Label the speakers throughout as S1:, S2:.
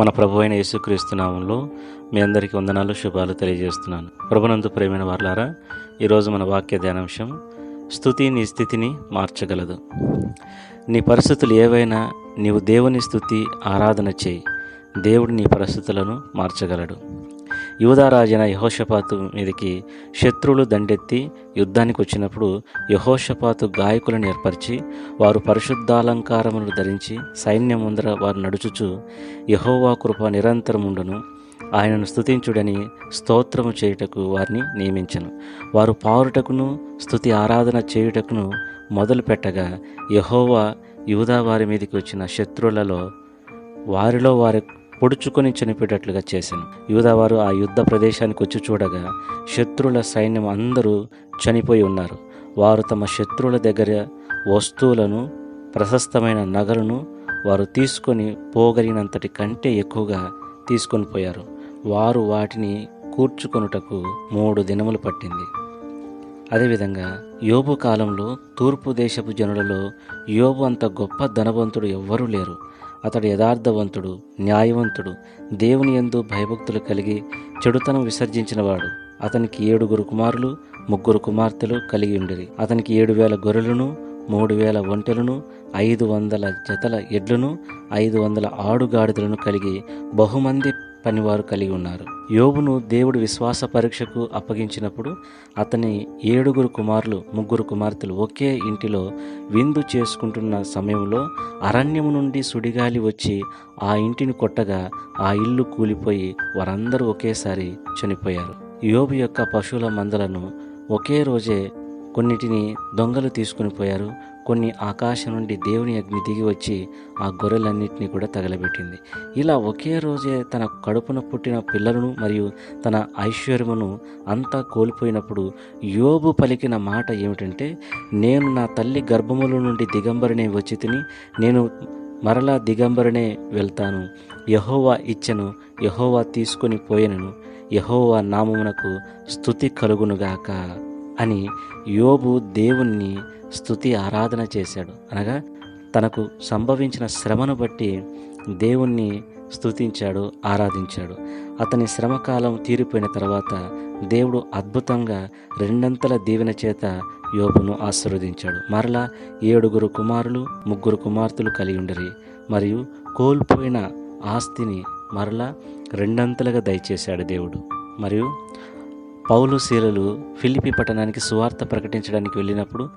S1: మన ప్రభు అయిన యేసుక్రీస్తునామంలో మీ అందరికీ వందనాలు శుభాలు తెలియజేస్తున్నాను. ప్రభునందు ప్రేమైన వార్లారా ఈరోజు మన వాక్య ధ్యానాంశం స్థుతి నీ స్థితిని మార్చగలదు. నీ పరిస్థితులు ఏవైనా నీవు దేవుని స్థుతి ఆరాధన చేయి. దేవుడు నీ పరిస్థితులను మార్చగలడు. యువదారాజైన యహోషపాతు మీదకి శత్రువులు దండెత్తి యుద్ధానికి వచ్చినప్పుడు యహోషపాతు గాయకులను ఏర్పరిచి వారు పరిశుద్ధాలంకారములను ధరించి సైన్యం ముందర వారు నడుచుచు యహోవా కృప నిరంతరముండును ఆయనను స్తుతించుడని స్తోత్రము చేయుటకు వారిని నియమించను. వారు పారుటకును స్తుతి ఆరాధన చేయుటకును మొదలు పెట్టగా యహోవా యూదా వారి మీదకి వచ్చిన శత్రువులలో వారిలో వారి పొడుచుకొని చనిపోయేటట్లుగా చేశాను. యూదావారు ఆ యుద్ధ ప్రదేశానికి వచ్చి చూడగా శత్రువుల సైన్యం అందరూ చనిపోయి ఉన్నారు. వారు తమ శత్రువుల దగ్గర వస్తువులను ప్రశస్తమైన నగలను వారు తీసుకొని పోగలిగినంతటి కంటే ఎక్కువగా తీసుకొని పోయారు. వారు వాటిని కూర్చుకొనుటకు మూడు దినములు పట్టింది. అదేవిధంగా యోబు కాలంలో తూర్పు దేశపు జనులలో యోబు అంత గొప్ప ధనవంతుడు ఎవ్వరూ లేరు. అతడు యథార్థవంతుడు న్యాయవంతుడు దేవుని యందు భయభక్తులు కలిగి చెడుతనం విసర్జించినవాడు. అతనికి ఏడుగురు కుమారులు ముగ్గురు కుమార్తెలు కలిగి ఉండిరి. అతనికి ఏడు వేల గొర్రెలను మూడు వేల ఒంటెలను ఐదు వందల జతల ఎడ్లను ఐదు వందల ఆడుగాడిదలను కలిగి బహుమంది పనివారు కలిగి ఉన్నారు. యోబును దేవుడు విశ్వాస పరీక్షకు అప్పగించినప్పుడు అతని ఏడుగురు కుమారులు ముగ్గురు కుమార్తెలు ఒకే ఇంటిలో విందు చేసుకుంటున్న సమయంలో అరణ్యము నుండి సుడిగాలి వచ్చి ఆ ఇంటిని కొట్టగా ఆ ఇల్లు కూలిపోయి వారందరూ ఒకేసారి చనిపోయారు. యోబు యొక్క పశువుల మందలను ఒకే రోజే కొన్నిటిని దొంగలు తీసుకుని పోయారు. కొన్ని ఆకాశం నుండి దేవుని అగ్ని దిగి వచ్చి ఆ గొర్రెలన్నింటినీ కూడా తగలబెట్టింది. ఇలా ఒకే రోజే తన కడుపున పుట్టిన పిల్లలను మరియు తన ఐశ్వర్యమును అంతా కోల్పోయినప్పుడు యోబు పలికిన మాట ఏమిటంటే నేను నా తల్లి గర్భముల నుండి దిగంబరినే వచ్చి తిని నేను మరలా దిగంబరినే వెళ్తాను. యహోవా ఇచ్చను యహోవా తీసుకొని పోయినను. యహోవా నామమునకు స్థుతి కలుగునుగాక అని యోబు దేవుణ్ణి స్థుతి ఆరాధన చేశాడు. అనగా తనకు సంభవించిన శ్రమను బట్టి దేవుణ్ణి స్థుతించాడు ఆరాధించాడు. అతని శ్రమకాలం తీరిపోయిన తర్వాత దేవుడు అద్భుతంగా రెండంతల దీవెన చేత యోబును ఆశీర్వదించాడు. మరలా ఏడుగురు కుమారులు ముగ్గురు కుమార్తెలు కలిగి ఉండరి. మరియు కోల్పోయిన ఆస్తిని మరలా రెండంతలుగా దయచేశాడు దేవుడు. మరియు పౌలు శీలలు ఫిలిపి పట్టణానికి సువార్త ప్రకటించడానికి వెళ్ళినప్పుడు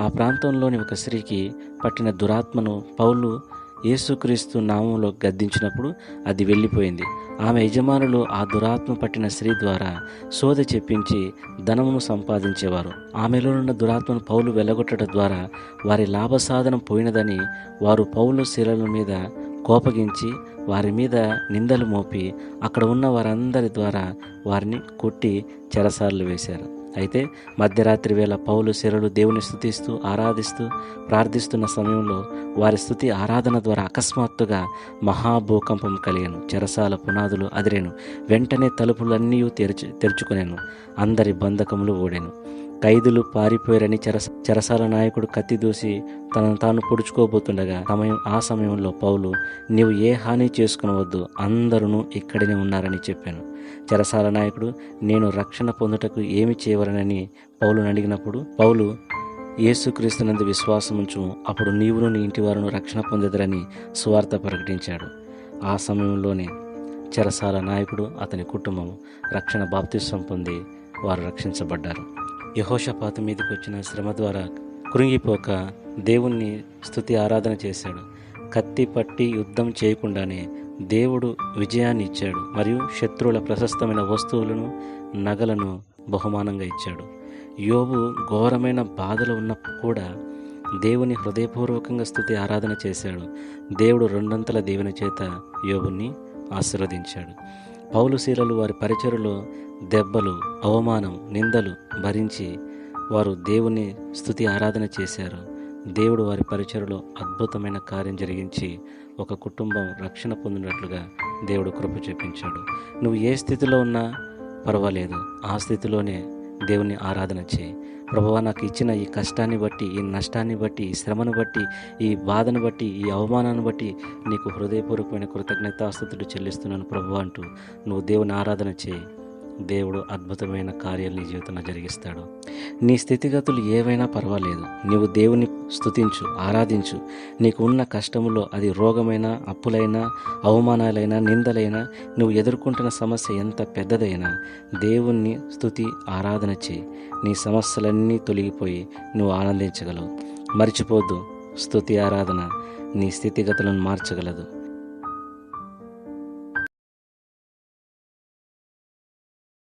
S1: ఆ ప్రాంతంలోని ఒక స్త్రీకి పట్టిన దురాత్మను పౌలు యేసుక్రీస్తు నామంలో గద్దించినప్పుడు అది వెళ్ళిపోయింది. ఆమె యజమానులు ఆ దురాత్మ పట్టిన స్త్రీ ద్వారా సోద చెప్పించి ధనమును సంపాదించేవారు. ఆమెలో ఉన్న దురాత్మను పౌలు వెలగొట్టడం ద్వారా వారి లాభసాధనం పోయినదని వారు పౌలు శిలల మీద కోపగించి వారి మీద నిందలు మోపి అక్కడ ఉన్న వారందరి ద్వారా వారిని కొట్టి చెరసార్లు వేశారు. అయితే మధ్యరాత్రి వేళ పౌలు శిరలు దేవుని స్థుతిస్తూ ఆరాధిస్తూ ప్రార్థిస్తున్న సమయంలో వారి స్థుతి ఆరాధన ద్వారా అకస్మాత్తుగా మహాభూకంపం కలిగాను. చెరసాల పునాదులు అదిరేను. వెంటనే తలుపులన్నీ తెరుచు తెరుచుకునేను. అందరి బంధకములు ఓడాను ఖైదులు పారిపోయారని చెరస చెరసాల నాయకుడు కత్తి దూసి తనను తాను పొడుచుకోబోతుండగా సమయం ఆ సమయంలో పౌలు నీవు ఏ హాని చేసుకునవద్దు అందరూ ఇక్కడనే ఉన్నారని చెప్పాను. చెరసాల నాయకుడు నేను రక్షణ పొందుటకు ఏమి చేయవలనని పౌలును అడిగినప్పుడు పౌలు యేసుక్రీస్తునందు విశ్వాసముంచు అప్పుడు నీవును నీ ఇంటి వారును రక్షణ పొందెదరని సువార్త ప్రకటించాడు. ఆ సమయంలోనే చెరసాల నాయకుడు అతని కుటుంబం రక్షణ బాప్తిస్వం పొంది వారు రక్షించబడ్డారు. యహోషపాత మీదకి వచ్చిన శ్రమ ద్వారా కృంగిపోక దేవుణ్ణి స్తుతి ఆరాధన చేశాడు. కత్తి పట్టి యుద్ధం చేయకుండానే దేవుడు విజయాన్ని ఇచ్చాడు మరియు శత్రువుల ప్రశస్తమైన వస్తువులను నగలను బహుమానంగా ఇచ్చాడు. యోబు ఘోరమైన బాధలు ఉన్నప్పుడు కూడా దేవుని హృదయపూర్వకంగా స్థుతి ఆరాధన చేశాడు. దేవుడు రెండంతల దీవెన చేత యోబుని ఆశీర్వదించాడు. పౌలుశీలలు వారి పరిచరులో దెబ్బలు అవమానం నిందలు భరించి వారు దేవుని స్థుతి ఆరాధన చేశారు. దేవుడు వారి పరిచయలో అద్భుతమైన కార్యం జరిగించి ఒక కుటుంబం రక్షణ పొందినట్లుగా దేవుడు కృప చూపించాడు. నువ్వు ఏ స్థితిలో ఉన్నా పర్వాలేదు. ఆ స్థితిలోనే దేవుని ఆరాధన చేయి. ప్రభావ నాకు ఇచ్చిన ఈ కష్టాన్ని బట్టి ఈ నష్టాన్ని బట్టి ఈ శ్రమను బట్టి ఈ బాధను బట్టి ఈ అవమానాన్ని బట్టి నీకు హృదయపూర్వకమైన కృతజ్ఞతాస్థుతులు చెల్లిస్తున్నాను ప్రభు అంటూ నువ్వు దేవుని ఆరాధన చేయి. దేవుడు అద్భుతమైన కార్యాలు నీ జీవితంలో జరిగిస్తాడు. నీ స్థితిగతులు ఏవైనా పర్వాలేదు. నీవు దేవుని స్థుతించు ఆరాధించు. నీకు ఉన్న కష్టములో అది రోగమైనా అప్పులైనా అవమానాలైనా నిందలైనా నువ్వు ఎదుర్కొంటున్న సమస్య ఎంత పెద్దదైనా దేవుణ్ణి స్థుతి ఆరాధన చేయి. నీ సమస్యలన్నీ తొలగిపోయి నువ్వు ఆనందించగలవు. మర్చిపోద్దు స్థుతి ఆరాధన నీ స్థితిగతులను మార్చగలదు.